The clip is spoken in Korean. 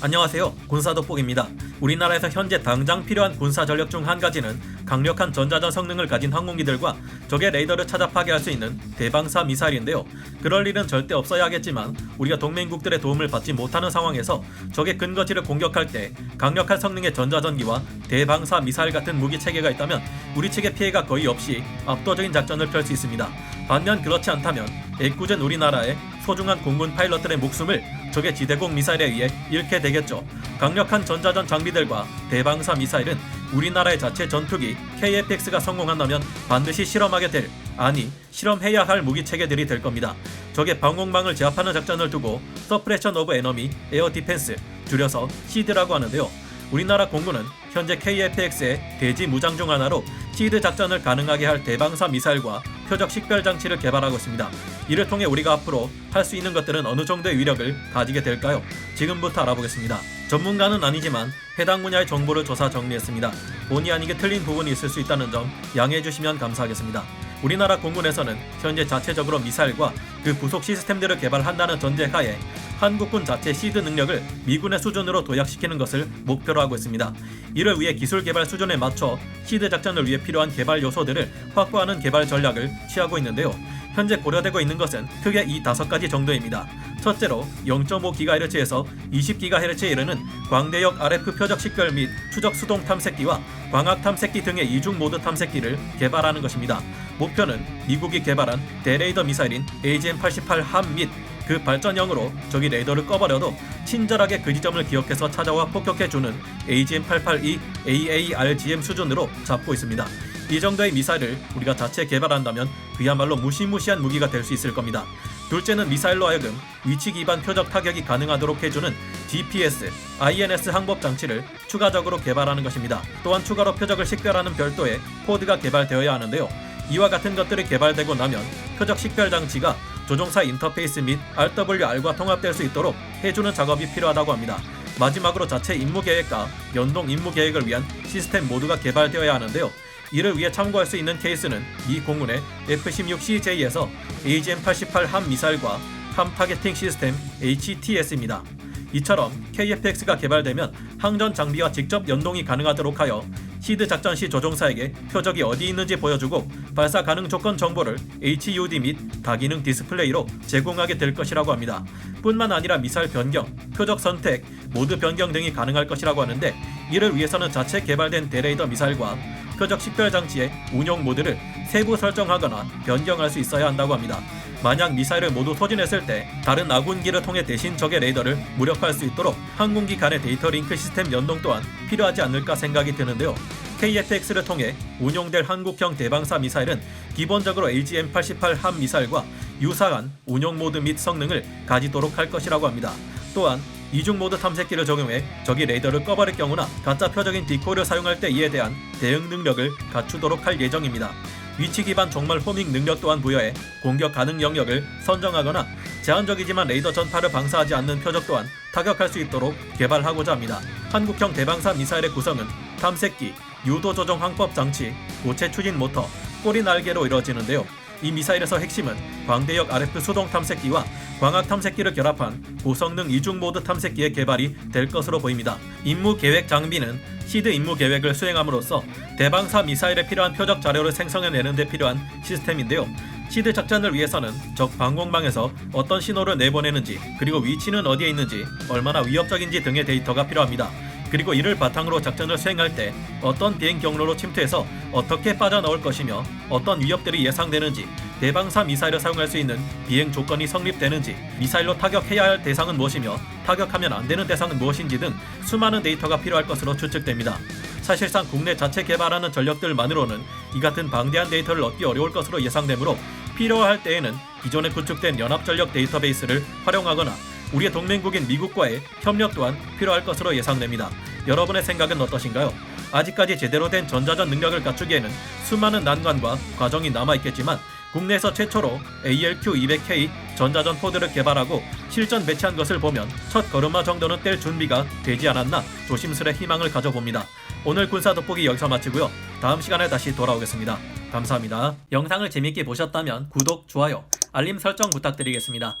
안녕하세요. 군사돋보기입니다. 우리나라에서 현재 당장 필요한 군사 전력 중 한 가지는 강력한 전자전 성능을 가진 항공기들과 적의 레이더를 찾아 파괴할 수 있는 대방사 미사일인데요. 그럴 일은 절대 없어야 하겠지만 우리가 동맹국들의 도움을 받지 못하는 상황에서 적의 근거지를 공격할 때 강력한 성능의 전자전기와 대방사 미사일 같은 무기 체계가 있다면 우리 측의 피해가 거의 없이 압도적인 작전을 펼 수 있습니다. 반면 그렇지 않다면 애꿎은 우리나라의 소중한 공군 파일럿들의 목숨을 적의 지대공 미사일에 의해 잃게 되겠죠. 강력한 전자전 장비들과 대방사 미사일은 우리나라의 자체 전투기 KF-X가 성공한다면 반드시 실험하게 될 아니 실험해야 할 무기 체계들이 될 겁니다. 적의 방공망을 제압하는 작전을 두고 서프레션 오브 에너미 에어 디펜스 줄여서 시드라고 하는데요. 우리나라 공군은 현재 KF-X의 대지 무장 중 하나로 시드 작전을 가능하게 할 대방사 미사일과 표적 식별 장치를 개발하고 있습니다. 이를 통해 우리가 앞으로 할 수 있는 것들은 어느 정도의 위력을 가지게 될까요? 지금부터 알아보겠습니다. 전문가는 아니지만 해당 분야의 정보를 조사 정리했습니다. 본의 아니게 틀린 부분이 있을 수 있다는 점 양해해 주시면 감사하겠습니다. 우리나라 공군에서는 현재 자체적으로 미사일과 그 부속 시스템들을 개발한다는 전제하에 한국군 자체 시드 능력을 미군의 수준으로 도약시키는 것을 목표로 하고 있습니다. 이를 위해 기술 개발 수준에 맞춰 시드 작전을 위해 필요한 개발 요소들을 확보하는 개발 전략을 취하고 있는데요. 현재 고려되고 있는 것은 크게 이 다섯 가지 정도입니다. 첫째로 0.5GHz에서 20GHz에 이르는 광대역 RF 표적 식별 및 추적 수동 탐색기와 광학 탐색기 등의 이중 모드 탐색기를 개발하는 것입니다. 목표는 미국이 개발한 대레이더 미사일인 AGM-88 함 및 그 발전형으로 적이 레이더를 꺼버려도 친절하게 그 지점을 기억해서 찾아와 폭격해주는 AGM-882 AARGM 수준으로 잡고 있습니다. 이 정도의 미사일을 우리가 자체 개발한다면 그야말로 무시무시한 무기가 될 수 있을 겁니다. 둘째는 미사일로 하여금 위치 기반 표적 타격이 가능하도록 해주는 GPS, INS 항법 장치를 추가적으로 개발하는 것입니다. 또한 추가로 표적을 식별하는 별도의 코드가 개발되어야 하는데요. 이와 같은 것들이 개발되고 나면 표적 식별 장치가 조종사 인터페이스 및 RWR과 통합될 수 있도록 해주는 작업이 필요하다고 합니다. 마지막으로 자체 임무 계획과 연동 임무 계획을 위한 시스템 모두가 개발되어야 하는데요. 이를 위해 참고할 수 있는 케이스는 미 공군의 F-16CJ에서 AGM-88 함 미사일과 함 타겟팅 시스템 HTS입니다. 이처럼 KF-X가 개발되면 항전 장비와 직접 연동이 가능하도록 하여 시드 작전 시 조종사에게 표적이 어디 있는지 보여주고 발사 가능 조건 정보를 HUD 및 다기능 디스플레이로 제공하게 될 것이라고 합니다. 뿐만 아니라 미사일 변경, 표적 선택, 모드 변경 등이 가능할 것이라고 하는데 이를 위해서는 자체 개발된 대레이더 미사일과 표적 식별 장치의 운용 모드를 세부 설정하거나 변경할 수 있어야 한다고 합니다. 만약 미사일을 모두 소진했을 때 다른 아군기를 통해 대신 적의 레이더를 무력화할 수 있도록 항공기 간의 데이터 링크 시스템 연동 또한 필요하지 않을까 생각이 드는데요. KF-X를 통해 운용될 한국형 대방사 미사일은 기본적으로 AGM-88 함 미사일과 유사한 운용 모드 및 성능을 가지도록 할 것이라고 합니다. 또한 이중 모드 탐색기를 적용해 적이 레이더를 꺼버릴 경우나 가짜 표적인 디코를 사용할 때 이에 대한 대응 능력을 갖추도록 할 예정입니다. 위치 기반 종말 호밍 능력 또한 부여해 공격 가능 영역을 선정하거나 제한적이지만 레이더 전파를 방사하지 않는 표적 또한 타격할 수 있도록 개발하고자 합니다. 한국형 대방사 미사일의 구성은 탐색기, 유도 조정 항법 장치, 고체 추진 모터, 꼬리 날개로 이루어지는데요. 이 미사일에서 핵심은 광대역 RF 수동 탐색기와 광학 탐색기를 결합한 고성능 이중 모드 탐색기의 개발이 될 것으로 보입니다. 임무 계획 장비는 시드 임무 계획을 수행함으로써 대방사 미사일에 필요한 표적 자료를 생성해내는 데 필요한 시스템인데요. 시드 작전을 위해서는 적 방공망에서 어떤 신호를 내보내는지 그리고 위치는 어디에 있는지 얼마나 위협적인지 등의 데이터가 필요합니다. 그리고 이를 바탕으로 작전을 수행할 때 어떤 비행 경로로 침투해서 어떻게 빠져나올 것이며 어떤 위협들이 예상되는지 대방사 미사일을 사용할 수 있는 비행 조건이 성립되는지 미사일로 타격해야 할 대상은 무엇이며 타격하면 안 되는 대상은 무엇인지 등 수많은 데이터가 필요할 것으로 추측됩니다. 사실상 국내 자체 개발하는 전력들만으로는 이 같은 방대한 데이터를 얻기 어려울 것으로 예상되므로 필요할 때에는 기존에 구축된 연합전력 데이터베이스를 활용하거나 우리의 동맹국인 미국과의 협력 또한 필요할 것으로 예상됩니다. 여러분의 생각은 어떠신가요? 아직까지 제대로 된 전자전 능력을 갖추기에는 수많은 난관과 과정이 남아있겠지만 국내에서 최초로 ALQ200K 전자전 포드를 개발하고 실전 배치한 것을 보면 첫 걸음마 정도는 뗄 준비가 되지 않았나 조심스레 희망을 가져봅니다. 오늘 군사 돋보기 여기서 마치고요. 다음 시간에 다시 돌아오겠습니다. 감사합니다. 영상을 재밌게 보셨다면 구독, 좋아요, 알림 설정 부탁드리겠습니다.